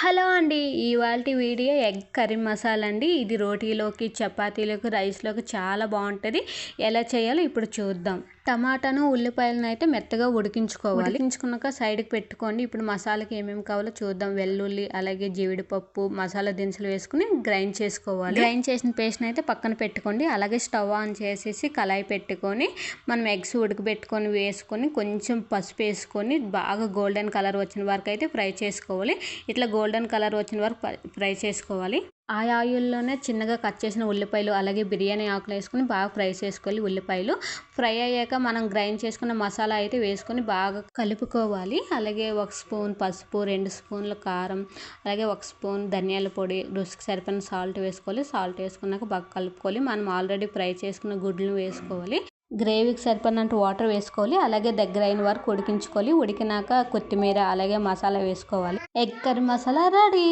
Hello అండి ఇవాళ video egg curry masala అండి. ఇది రోటీలోకి చపాతీలోకి రైస్లోకి చాలా బాగుంటుంది. ఎలా చేయాలో ఇప్పుడు చూద్దాం. టమాటాను ఉల్లిపాయలను అయితే మెత్తగా ఉడికించుకోవాలి. ఉడికించుకున్నాక సైడ్కి పెట్టుకోండి. ఇప్పుడు మసాలాకి ఏమేమి కావాలో చూద్దాం. వెల్లుల్లి అలాగే జీడిపప్పు మసాలా దినుసులు వేసుకుని గ్రైండ్ చేసుకోవాలి. గ్రైండ్ చేసిన పేస్ట్ అయితే పక్కన పెట్టుకోండి. అలాగే స్టవ్ ఆన్ చేసేసి కళాయి పెట్టుకొని మనం ఎగ్స్ ఉడకబెట్టుకొని వేసుకొని కొంచెం పసుపు వేసుకొని బాగా గోల్డెన్ కలర్ వచ్చిన వరకు అయితే ఫ్రై చేసుకోవాలి. ఇట్లా గోల్డెన్ గోల్డెన్ కలర్ వచ్చిన వరకు ఫ్రై చేసుకోవాలి. ఆ ఆయిల్లోనే చిన్నగా కట్ చేసిన ఉల్లిపాయలు అలాగే బిర్యానీ ఆకులు వేసుకొని బాగా ఫ్రై చేసుకోవాలి ఉల్లిపాయలు. ఫ్రై అయ్యాక మనం గ్రైండ్ చేసుకున్న మసాలా అయితే వేసుకొని బాగా కలుపుకోవాలి. అలాగే ఒక స్పూన్ పసుపు రెండు స్పూన్ల కారం అలాగే ఒక స్పూన్ ధనియాల పొడి రుచికి సరిపోయిన సాల్ట్ వేసుకోవాలి. సాల్ట్ వేసుకున్నాక బాగా కలుపుకోవాలి. మనం ఆల్రెడీ ఫ్రై చేసుకున్న గుడ్లు వేసుకోవాలి. గ్రేవీకి సరిపడినంత వాటర్ వేసుకోవాలి. అలాగే దగ్గర అయిన వరకు ఉడికించుకోవాలి. ఉడికినాక కొత్తిమీర అలాగే మసాలా వేసుకోవాలి. Egg curry masala ready.